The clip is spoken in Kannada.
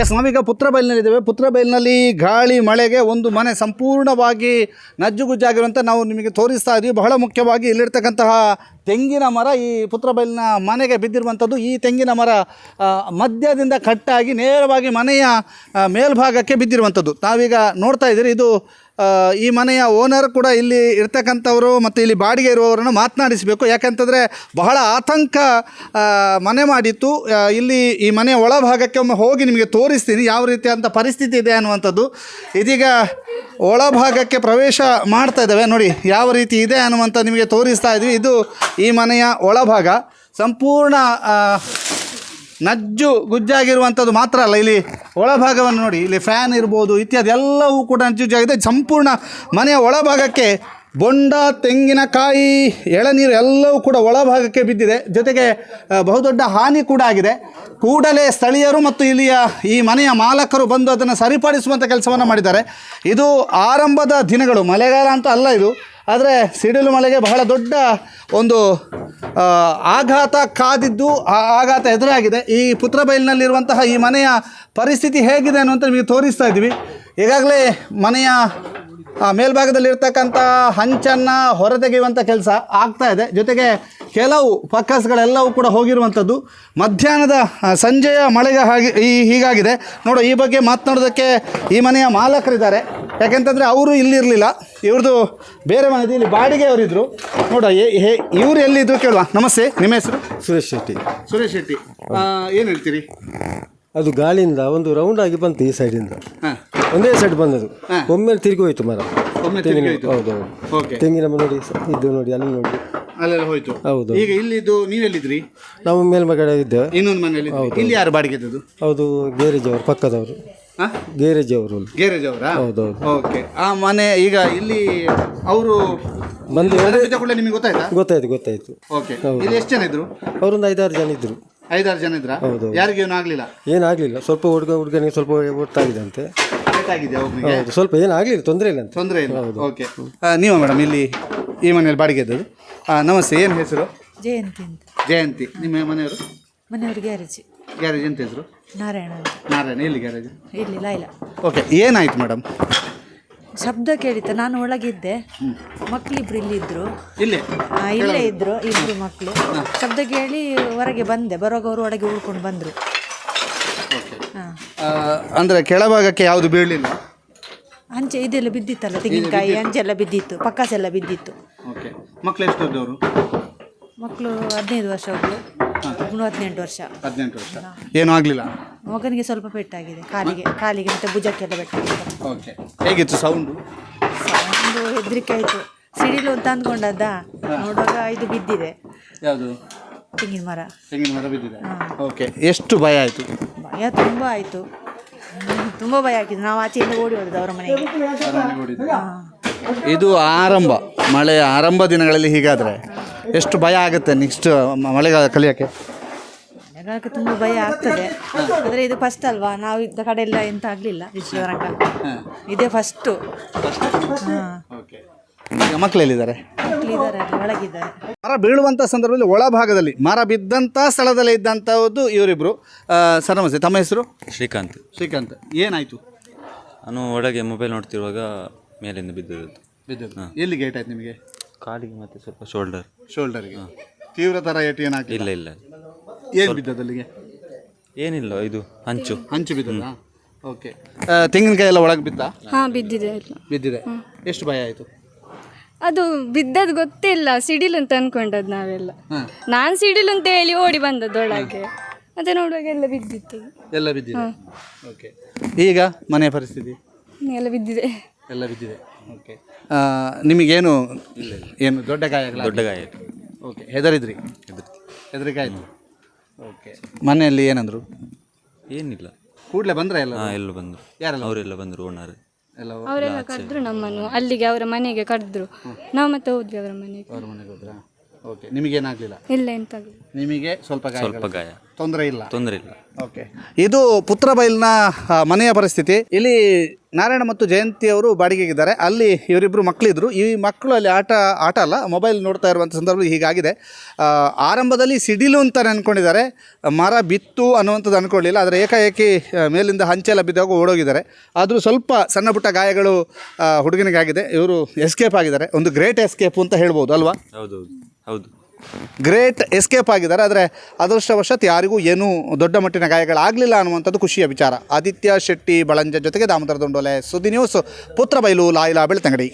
ಎಸ್ ನಾವೀಗ ಪುತ್ರ ಪುತ್ರಬೈಲ್ನಲ್ಲಿ ಗಾಳಿ, ಮಳೆಗೆ ಒಂದು ಮನೆ ಸಂಪೂರ್ಣವಾಗಿ ನಜ್ಜುಗುಜ್ಜಾಗಿರುವಂಥ ನಾವು ನಿಮಗೆ ತೋರಿಸ್ತಾ ಇದ್ದೀವಿ. ಬಹಳ ಮುಖ್ಯವಾಗಿ ಇಲ್ಲಿರ್ತಕ್ಕಂತಹ ತೆಂಗಿನ ಮರ, ಈ ಪುತ್ರಬೈಲಿನ ಮನೆಗೆ ಬಿದ್ದಿರುವಂಥದ್ದು ಈ ತೆಂಗಿನ ಮರ ಮಧ್ಯದಿಂದ ಕಟ್ಟಾಗಿ ನೇರವಾಗಿ ಮನೆಯ ಮೇಲ್ಭಾಗಕ್ಕೆ ಬಿದ್ದಿರುವಂಥದ್ದು ನಾವೀಗ ನೋಡ್ತಾ ಇದ್ದೀರಿ, ಇದು ಈ ಮನೆಯ ಓನರ್ ಕೂಡ ಇಲ್ಲಿ ಇರ್ತಕ್ಕಂಥವರು ಮತ್ತು ಇಲ್ಲಿ ಬಾಡಿಗೆ ಇರುವವರನ್ನು ಮಾತನಾಡಿಸಬೇಕು. ಯಾಕಂತಂದರೆ ಬಹಳ ಆತಂಕ ಮನೆ ಮಾಡಿತ್ತು. ಇಲ್ಲಿ ಈ ಮನೆಯ ಒಳಭಾಗಕ್ಕೆ ಒಮ್ಮೆ ಹೋಗಿ ನಿಮಗೆ ತೋರಿಸ್ತೀನಿ ಯಾವ ರೀತಿಯಾದಂಥ ಪರಿಸ್ಥಿತಿ ಇದೆ ಅನ್ನುವಂಥದ್ದು. ಇದೀಗ ಒಳಭಾಗಕ್ಕೆ ಪ್ರವೇಶ ಮಾಡ್ತಾ ಇದ್ದಾವೆ. ನೋಡಿ ಯಾವ ರೀತಿ ಇದೆ ಅನ್ನುವಂಥ ನಿಮಗೆ ತೋರಿಸ್ತಾ ಇದ್ವಿ. ಇದು ಈ ಮನೆಯ ಒಳಭಾಗ. ಸಂಪೂರ್ಣ ನಜ್ಜು ಗುಜ್ಜಾಗಿರುವಂಥದ್ದು ಮಾತ್ರ ಅಲ್ಲ ಇಲ್ಲಿ. ಒಳಭಾಗವನ್ನು ನೋಡಿ ಇಲ್ಲಿ ಫ್ಯಾನ್ ಇರ್ಬೋದು ಇತ್ಯಾದಿ ಎಲ್ಲವೂ ಕೂಡ ನಜ್ಜುಜ್ಜಾಗಿದೆ ಸಂಪೂರ್ಣ ಮನೆಯ ಒಳಭಾಗಕ್ಕೆ ಬೊಂಡ, ತೆಂಗಿನಕಾಯಿ, ಎಳನೀರು ಎಲ್ಲವೂ ಕೂಡ ಒಳಭಾಗಕ್ಕೆ ಬಿದ್ದಿದೆ. ಜೊತೆಗೆ ಬಹುದೊಡ್ಡ ಹಾನಿ ಕೂಡ ಆಗಿದೆ. ಕೂಡಲೇ ಸ್ಥಳೀಯರು ಮತ್ತು ಇಲ್ಲಿಯ ಈ ಮನೆಯ ಮಾಲಕರು ಬಂದು ಅದನ್ನು ಸರಿಪಡಿಸುವಂಥ ಕೆಲಸವನ್ನು ಮಾಡಿದ್ದಾರೆ. ಇದು ಆರಂಭದ ದಿನಗಳು. ಮಳೆಗಾಲ ಅಂತ ಅಲ್ಲ ಇದು. ಆದರೆ ಸಿಡಿಲು ಮಳೆಗೆ ಬಹಳ ದೊಡ್ಡ ಒಂದು ಆಘಾತ ಕಾದಿದ್ದು, ಆ ಆಘಾತ ಎದುರಾಗಿದೆ. ಈ ಪುತ್ರಬೈಲಿನಲ್ಲಿರುವಂತಹ ಈ ಮನೆಯ ಪರಿಸ್ಥಿತಿ ಹೇಗಿದೆ ಅನ್ನುವಂಥ ನಿಮಗೆ ತೋರಿಸ್ತಾ ಇದ್ದೀವಿ. ಈಗಾಗಲೇ ಮನೆಯ ಮೇಲ್ಭಾಗದಲ್ಲಿರ್ತಕ್ಕಂಥ ಹಂಚನ್ನು ಹೊರತೆಗೆಯುವಂಥ ಕೆಲಸ ಆಗ್ತಾ ಇದೆ. ಜೊತೆಗೆ ಕೆಲವು ಫಕ್ಕಸ್ಗಳೆಲ್ಲವೂ ಕೂಡ ಹೋಗಿರುವಂಥದ್ದು. ಮಧ್ಯಾಹ್ನದ ಸಂಜೆಯ ಮಳೆಗೆ ಹಾಗೆ ಈ ಹೀಗಾಗಿದೆ. ನೋಡು ಈ ಬಗ್ಗೆ ಮಾತನಾಡೋದಕ್ಕೆ ಈ ಮನೆಯ ಮಾಲಕರಿದ್ದಾರೆ. ಯಾಕೆಂತಂದರೆ ಅವರು ಇಲ್ಲಿರಲಿಲ್ಲ. ಇವ್ರದ್ದು ಬೇರೆ ಮನೆದು ಇಲ್ಲಿ ಬಾಡಿಗೆಯವರಿದ್ದರು ಹೇ ಇವರು ಎಲ್ಲಿದ್ದರು ಕೇಳುವ. ನಮಸ್ತೆ ನಿಮ್ಮ ಹೆಸರು? ಸುರೇಶ್ ಶೆಟ್ಟಿ. ಸುರೇಶ್ ಶೆಟ್ಟಿ. ಏನು ಹೇಳ್ತೀರಿ? ಅದು ಗಾಳಿಯಿಂದ ಒಂದು ರೌಂಡ್ ಆಗಿ ಬಂತು ಈ ಸೈಡಿಂದ ಹಾಂ. ಒಂದೇ ಸೆಟ್ ಬಂದದು. ಒಮ್ಮೆ ತಿರುಗಿ ಹೋಯ್ತು ಮರ. ಒಮ್ಮೆ ತೆಂಗಿನ ತಿರುಗಿ ಹೋಯ್ತು. ಹೌದು ಓಕೆ ತೆಂಗಿನ ಮರ ನೋಡಿ ಸ- ಇದು ನೋಡಿ ಅಲ್ಲಿ ನೋಡಿ. ಅಲ್ಲೆಲ್ಲ ಹೋಯ್ತು. ಹೌದು. ಈಗ ಇಲ್ಲಿದ್ದು ನೀವೆಲ್ಲಿದ್ರಿ? ನಾವು ಮೇಲ್ಮಗಡೆ ಇದ್ದೇವೆ. ಇನ್ನೊಂದು ಮನೆಯಲ್ಲಿ ಇಲ್ಲಿ ಯಾರು ಬಾಡಿಗೆ ಇದ್ದದ್ದು? ಹೌದು ಗ್ಯಾರೇಜ್ ಅವರು ಪಕ್ಕದವರು. ಹಾಂ? ಗ್ಯಾರೇಜ್ ಅವರು ಗ್ಯಾರೇಜ್ ಅವರಾ ಹೌದು. ಓಕೆ ಆ ಮನೆ ಈಗ ಇಲ್ಲಿ ಅವರು ಬಂದು ಎರಡು ಕೂಡ ನಿಮಗೆ ಗೊತ್ತಾಯ್ತಾ? ಗೊತ್ತಾಯ್ತು ಗೊತ್ತಾಯ್ತು. ಓಕೆ ಇಲ್ಲಿ ಎಷ್ಟು ಜನ ಇದ್ರು? ಅವರೊಂದು ಐದಾರು ಜನ ಇದ್ರು. ಐದಾರು ಜನ ಇದ್ರ? ಹೌದು. ಯಾರಿಗೇನು ಆಗಲಿಲ್ಲ? ಏನಾಗಲಿಲ್ಲ ಸ್ವಲ್ಪ ಹುಡುಗ ಹುಡುಗನಿಗೆ ಸ್ವಲ್ಪ ಒಟ್ಟಾಗಿದೆ ಅಂತೆ ಆಗಿದೆಯಾ ಒಬ್ಬನಿಗೆ ಹೌದು ಸ್ವಲ್ಪ ಏನಾಗಲಿಲ್ಲ ತೊಂದರೆ ಇಲ್ಲ ಅಂತ. ತೊಂದರೆ ಇಲ್ಲ. ಓಕೆ ನೀವು ಮೇಡಮ್ ಇಲ್ಲಿ ಈ ಮನೆಯಲ್ಲಿ ಬಾಡಿಗೆ ಇದ್ದದ್ದು. ಆ, ನಮಸ್ತೆ ಏನು ಹೆಸರು? ಜಯಂತಿ ಅಂತ. ಜಯಂತಿ. ನಿಮ್ಮ ಮನೆಯವರು? ಮನೆಯವರು ಗ್ಯಾರೇಜ್. ಗ್ಯಾರೇಜ್ ಎಂತ ಹೆಸರು? ನಾರಾಯಣ ಅಂತ. ನಾರಾಯಣ ಎಲ್ಲಿ ಗ್ಯಾರೇಜ್? ಇಲ್ಲಿ ಇಲ್ಲ ಓಕೆ ಏನಾಯ್ತು ಮೇಡಮ್ ಶಬ್ದ ಕೇಳಿತ ನಾನು ಒಳಗಿದ್ದೆ. ಮಕ್ಳಿಬ್ರು ಇಲ್ಲಿದ್ರು ಇಲ್ಲೇ? ಆ, ಇಲ್ಲೇ ಇದ್ರು ಇಬ್ರು ಮಕ್ಕಳು ಶಬ್ದ ಕೇಳಿ ಹೊರಗೆ ಬಂದೆ ಬರುವಾಗ ಅವರು ಒಳಗೆ ಉಳ್ಕೊಂಡು ಬಂದರು. ಅಂದರೆ ಕೆಳಭಾಗಕ್ಕೆ ಯಾವುದು ಬೀಳಲಿಲ್ಲ? ಅಂಚೆ ಇದೆಲ್ಲ ಬಿದ್ದಿತ್ತಲ್ಲ ತೆಂಗಿನಕಾಯಿ ಅಂಚೆಲ್ಲ ಬಿದ್ದಿತ್ತು ಪಕ್ಕಾಸ ಎಲ್ಲ ಬಿದ್ದಿತ್ತು. ಓಕೆ. ಮಕ್ಕಳು ಎಷ್ಟು ದೊಡ್ಡವರು ಮಕ್ಕಳು ಹದಿನೈದು ವರ್ಷ ಒಬ್ಳು ಹದಿನೆಂಟು ವರ್ಷ. ಹದಿನೆಂಟು ವರ್ಷ. ಏನೂ ಆಗಲಿಲ್ಲ? ಮಗನಿಗೆ ಸ್ವಲ್ಪ ಪೆಟ್ಟಾಗಿದೆ ಕಾಲಿಗೆ ಕಾಲಿಗೆ ಮತ್ತೆ ಭುಜಕ್ಕೆಲ್ಲ ಪೆಟ್ಟಾಗಿದೆ. ಓಕೆ. ಹೇಗಿತ್ತು ಸೌಂಡು ಒಂದು ಹೆದರಿಕೆ ಆಯಿತು. ಸಿಡಿಲು ಅಂತ ಅಂದ್ಕೊಂಡದ್ದ ನೋಡುವಾಗ ಇದು ಬಿದ್ದಿದೆ. ಯಾವುದು? ತೆಂಗಿನ ಮರ. ತೆಂಗಿನ ಮರ ಬಿದ್ದಿದೆ. ಓಕೆ. ಎಷ್ಟು ಭಯ ಆಯಿತು? ಭಯ ತುಂಬ ಆಯಿತು. ತುಂಬ ಭಯ ಆಗಿದೆ. ನಾವು ಆಚೆಯಿಂದ ಓಡಿ ಹೋದದ್ದು ಅವರ ಮನೆಗೆ. ಇದು ಆರಂಭ. ಮಳೆಯ ಆರಂಭ ದಿನಗಳಲ್ಲಿ ಹೀಗಾದರೆ. ಎಷ್ಟು ಭಯ ಆಗುತ್ತೆ ನೆಕ್ಸ್ಟ್ ಮಳೆಗಾಲ ಕಲಿಯೋಕ್ಕೆ? ಮಳೆಗಾಲಕ್ಕೆ ತುಂಬ ಭಯ ಆಗ್ತದೆ. ಆದರೆ ಇದು ಫಸ್ಟ್ ಅಲ್ವಾ? ನಾವು ಇದ್ದ ಕಡೆ ಎಲ್ಲ ಎಂತ ಆಗಲಿಲ್ಲ. ವಿಶ್ವರಂಗ ಇದೇ ಫಸ್ಟು ಹಾಂ. ಓಕೆ ಈಗ ಮಕ್ಕಳೆಲ್ಲಿದ್ದಾರೆ? ಮಕ್ಕಳಿದ್ದಾರೆ ಅಲ್ಲಿ ಒಳಗಿದ್ದಾರೆ. ಮರ ಬೀಳುವಂಥ ಸಂದರ್ಭದಲ್ಲಿ ಒಳಭಾಗದಲ್ಲಿ ಮರ ಬಿದ್ದಂಥ ಸ್ಥಳದಲ್ಲಿ ಇದ್ದಂಥದ್ದು ಇವರಿಬ್ಬರು ಸರ್ ನಮಸ್ತೆ. ತಮ್ಮ ಹೆಸರು? ಶ್ರೀಕಾಂತ್. ಶ್ರೀಕಾಂತ್. ಏನಾಯಿತು? ನಾನು ಒಳಗೆ ಮೊಬೈಲ್ ನೋಡ್ತಿರುವಾಗ ಮೇಲಿಂದ ಬಿದ್ದಿತ್ತು ಬಿದ್ದದ್ದು. ಎಲ್ಲಿ ಗೇಟ್ ಆಯ್ತು ನಿಮಗೆ? ಕಾಲಿಗೆ ಮತ್ತೆ ಸ್ವಲ್ಪ ಶೋಲ್ಡರ್ ಶೋಲ್ಡರ್ಗೆ ತೀವ್ರ ಥರ ಏಟು ಏನಾಗ ಇಲ್ಲ ಇಲ್ಲ. ಏನು ಬಿದ್ದದ್ದು ಅಲ್ಲಿಗೆ? ಏನಿಲ್ಲ ಇದು ಹಂಚು ಹಂಚು ಬಿದ್ದದಾ ಓಕೆ ತೆಂಗಿನಕಾಯಿ ಎಲ್ಲ ಒಳಗೆ ಬಿತ್ತಾ ಹಾ ಬಿದ್ದಿದೆ ಎಲ್ಲ. ಬಿದ್ದಿದೆ. ಎಷ್ಟು ಭಯ ಆಯಿತು? ಅದು ಬಿದ್ದದ್ದು ಗೊತ್ತಿಲ್ಲ ಸಿಡಿಲು ಅಂತ ಅನ್ಕೊಂಡದ್ ನಾವೆಲ್ಲ. ನಾನು ಸಿಡಿಲು ಅಂತ ಹೇಳಿ ಓಡಿ ಬಂದದ್ದು ಒಳಗೆ ಮತ್ತೆ ನೋಡುವಾಗ ಎಲ್ಲ ಬಿದ್ದಿತ್ತು. ಎಲ್ಲ ಬಿದ್ದಿದೆ? ಓಕೆ ಈಗ ಮನೆ ಪರಿಸ್ಥಿತಿ? ಎಲ್ಲ ಬಿದ್ದಿದೆ. ಎಲ್ಲ ಬಿದ್ದಿದೆ. ಓಕೆ ನಿಮಗೇನು ಏನು ದೊಡ್ಡ ಗಾಯ ದೊಡ್ಡ ಗಾಯ. ಓಕೆ ಹೆದರಿದ್ರಿ? ಹೆದರಿಕೆ ಆಯಿತು ಓಕೆ ಮನೆಯಲ್ಲಿ ಏನಂದ್ರು? ಏನಿಲ್ಲ. ಕೂಡಲೇ ಬಂದ್ರೆ ಎಲ್ಲ ಹಾಂ ಎಲ್ಲ ಬಂದರು. ಯಾರೆಲ್ಲ? ಅವರೆಲ್ಲ ಬಂದರು ಓನರ್. ಅವರೆಲ್ಲ ಕರೆದ್ರು ನಮ್ಮನ್ನು. ಅಲ್ಲಿಗೆ ಅವರ ಮನೆಗೆ ಕರೆದ್ರು. ನಾವು ಮತ್ತೆ ಹೋದ್ವಿ ಅವರ ಮನೆಗೆ. ಅವ್ರ ಮನೆಗೆ ಹೋದ್ರಾ? ಓಕೆ ನಿಮಗೇನಾಗಲಿಲ್ಲ ಇಲ್ಲ ಎಂತ ಆಗ್ಲಿಲ್ಲ. ನಿಮಗೆ ಸ್ವಲ್ಪ ಗಾಯ ಸ್ವಲ್ಪ ಗಾಯ. ತೊಂದರೆ ಇಲ್ಲ. ತೊಂದರೆ ಇಲ್ಲ. ಓಕೆ ಇದು ಪುತ್ರಬೈಲ್ನ ಆ, ಮನೆಯ ಪರಿಸ್ಥಿತಿ. ಇಲ್ಲಿ ನಾರಾಯಣ ಮತ್ತು ಜಯಂತಿ ಅವರು ಬಾಡಿಗೆಗಿದ್ದಾರೆ. ಅಲ್ಲಿ ಇವರಿಬ್ಬರು ಮಕ್ಕಳಿದ್ರು ಈ ಮಕ್ಕಳು ಅಲ್ಲಿ ಆಟ ಆಟ ಅಲ್ಲ ಮೊಬೈಲ್ ನೋಡ್ತಾ ಇರುವಂಥ ಸಂದರ್ಭದಲ್ಲಿ ಹೀಗಾಗಿದೆ. ಆ, ಆರಂಭದಲ್ಲಿ ಸಿಡಿಲು ಅಂತ ಅನ್ಕೊಂಡಿದ್ದಾರೆ. ಮರ ಬಿತ್ತು ಅನ್ನುವಂಥದ್ದು ಅಂದ್ಕೊಳ್ಳಿಲ್ಲ ಆದರೆ ಏಕಾಏಕಿ ಆ, ಮೇಲಿಂದ ಹಂಚೆಲ್ಲ ಬಿದ್ದಾಗ ಓಡೋಗಿದ್ದಾರೆ. ಆದರೂ ಸ್ವಲ್ಪ ಸಣ್ಣ ಪುಟ್ಟ ಗಾಯಗಳು ಹುಡುಗನಿಗಾಗಿದೆ. ಹುಡುಗನಿಗೆ ಇವರು ಎಸ್ಕೇಪ್ ಆಗಿದ್ದಾರೆ. ಒಂದು ಗ್ರೇಟ್ ಎಸ್ಕೇಪ್ ಅಂತ ಹೇಳ್ಬೋದು ಅಲ್ವಾ? ಹೌದು ಹೌದು. ಗ್ರೇಟ್ ಎಸ್ಕೇಪ್ ಆಗಿದ್ದಾರೆ, ಆದರೆ ಅದೃಷ್ಟವಶಾತ್ ಯಾರಿಗೂ ಏನೂ ದೊಡ್ಡ ಮಟ್ಟಿನ ಗಾಯಗಳಾಗಲಿಲ್ಲ ಅನ್ನುವಂಥದ್ದು ಖುಷಿಯ ವಿಚಾರ. ಆದಿತ್ಯ ಶೆಟ್ಟಿ, ಬಳಂಜ ಜೊತೆಗೆ ದಾಮೋದರ ದೊಂಡೋಲೆ. ಸುದ್ದಿ ನ್ಯೂಸ್ ಪುತ್ರಬೈಲು ಲಾಯಿಲಾ ಬೆಳ್ತಂಗಡಿ.